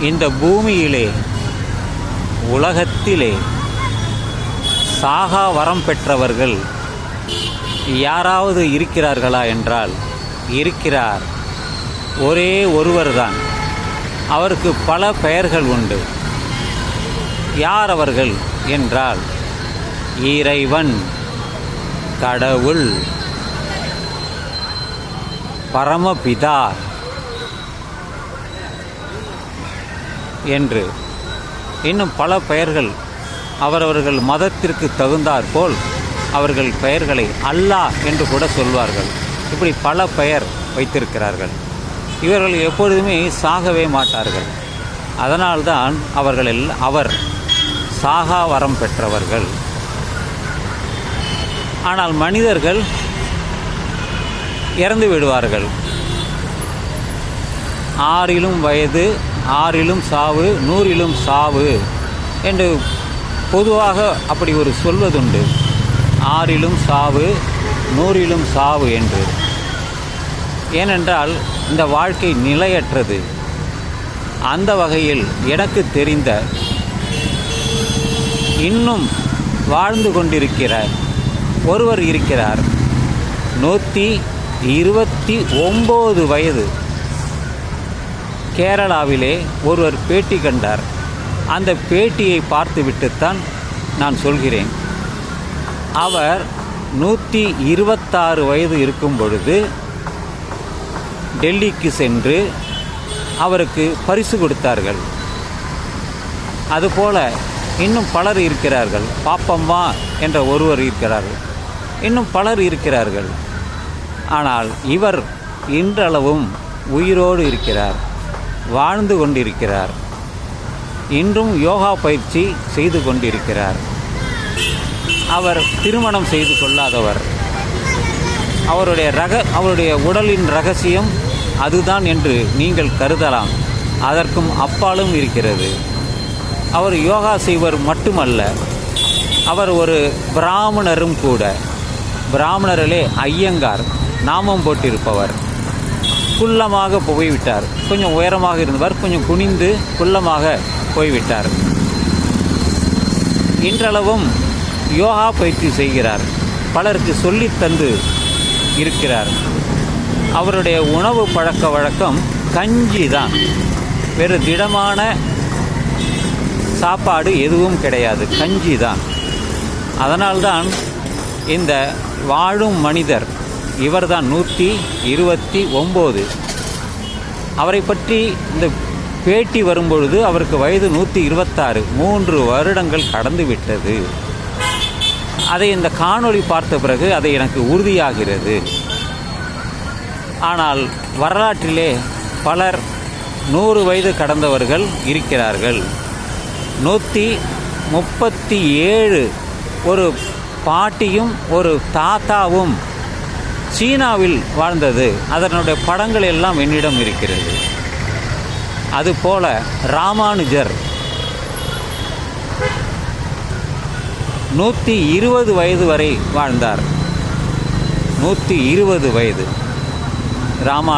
இந்த பூமியிலே உலகத்திலே சாகா வரம் பெற்றவர்கள் யாராவது இருக்கிறார்களா என்றால் இருக்கிறார். ஒரே ஒருவர்தான். அவருக்கு பல பெயர்கள் உண்டு. யார் அவர்கள் என்றால் இறைவன் கடவுள் பரமபிதா. என்று. இன்னும் பல பெயர்கள் அவரவர்கள் மதத்திற்கு தகுந்தாற்போல் அவர்கள் பெயர்களை அல்லாஹ் என்று கூட சொல்வார்கள். இப்படி பல பெயர் வைத்திருக்கிறார்கள். இவர்கள் எப்பொழுதுமே சாகவே மாட்டார்கள். அதனால்தான் அவர்களில் அவர் சாகா வரம் பெற்றவர்கள். ஆனால் மனிதர்கள் இறந்து விடுவார்கள். ஆறிலும் வயது ஆறிலும் சாவு நூறிலும் சாவு என்று பொதுவாக அப்படி ஒரு சொல்வதுண்டு. ஆறிலும் சாவு நூறிலும் சாவு என்று. ஏனென்றால் இந்த வாழ்க்கை நிலையற்றது. அந்த வகையில் எனக்கு தெரிந்த இன்னும் வாழ்ந்து கொண்டிருக்கிற ஒருவர் இருக்கிறார். நூற்றி இருபத்தி ஒம்பது வயது. கேரளாவிலே ஒருவர் பேட்டி கண்டார். அந்த பேட்டியை பார்த்துவிட்டுத்தான் நான் சொல்கிறேன். அவர் நூற்றி இருபத்தாறு வயது இருக்கும் பொழுது டெல்லிக்கு சென்று அவருக்கு பரிசு கொடுத்தார்கள். அதுபோல இன்னும் பலர் இருக்கிறார்கள். பாப்பம்மா என்ற ஒருவர் இருக்கிறார்கள் இன்னும் பலர் இருக்கிறார்கள். ஆனால் இவர் இன்றளவும் உயிரோடு இருக்கிறார். வாழ்ந்து கொண்டிருக்கிறார். இன்றும் யோகா பயிற்சி செய்து கொண்டிருக்கிறார். அவர் திருமணம் செய்து கொள்ளாதவர். அவருடைய ரக அவருடைய உடலின் ரகசியம் அதுதான் என்று நீங்கள் கருதலாம். அதற்கும் அப்பாலும் இருக்கிறது. அவர் யோகா செய்வர் மட்டுமல்ல அவர் ஒரு பிராமணரும் கூட. பிராமணரிலே ஐயங்கார் நாமம் போட்டிருப்பவர். குள்ளமாக போய்விட்டார். கொஞ்சம் உயரமாக இருந்தவர் கொஞ்சம் குனிந்து குள்ளமாக போய்விட்டார். இன்றளவும் யோகா பயிற்சி செய்கிறார். பலருக்கு சொல்லி தந்து இருக்கிறார். அவருடைய உணவு பழக்க வழக்கம் கஞ்சி தான். வேறு திடமான சாப்பாடு எதுவும் கிடையாது. கஞ்சி தான். அதனால்தான் இந்த வாழும் மனிதர் இவர்தான் நூற்றி இருபத்தி ஒம்பது. அவரை பற்றி இந்த பேட்டி வரும்பொழுது அவருக்கு வயது நூற்றி இருபத்தாறு. மூன்று வருடங்கள் கடந்து விட்டது அதை இந்த காணொளி பார்த்த பிறகு அதை எனக்கு உறுதியாகிறது. ஆனால் வரலாற்றிலே பலர் நூறு வயது கடந்தவர்கள் இருக்கிறார்கள். நூற்றி முப்பத்தி ஏழு ஒரு பாட்டியும் ஒரு தாத்தாவும் சீனாவில் வாழ்ந்தது. அதனுடைய படங்கள் எல்லாம் என்னிடம் இருக்கிறது. அதுபோல ராமானுஜர் நூற்றி இருபது வயது வரை வாழ்ந்தார். நூற்றி இருபது வயது. ராமா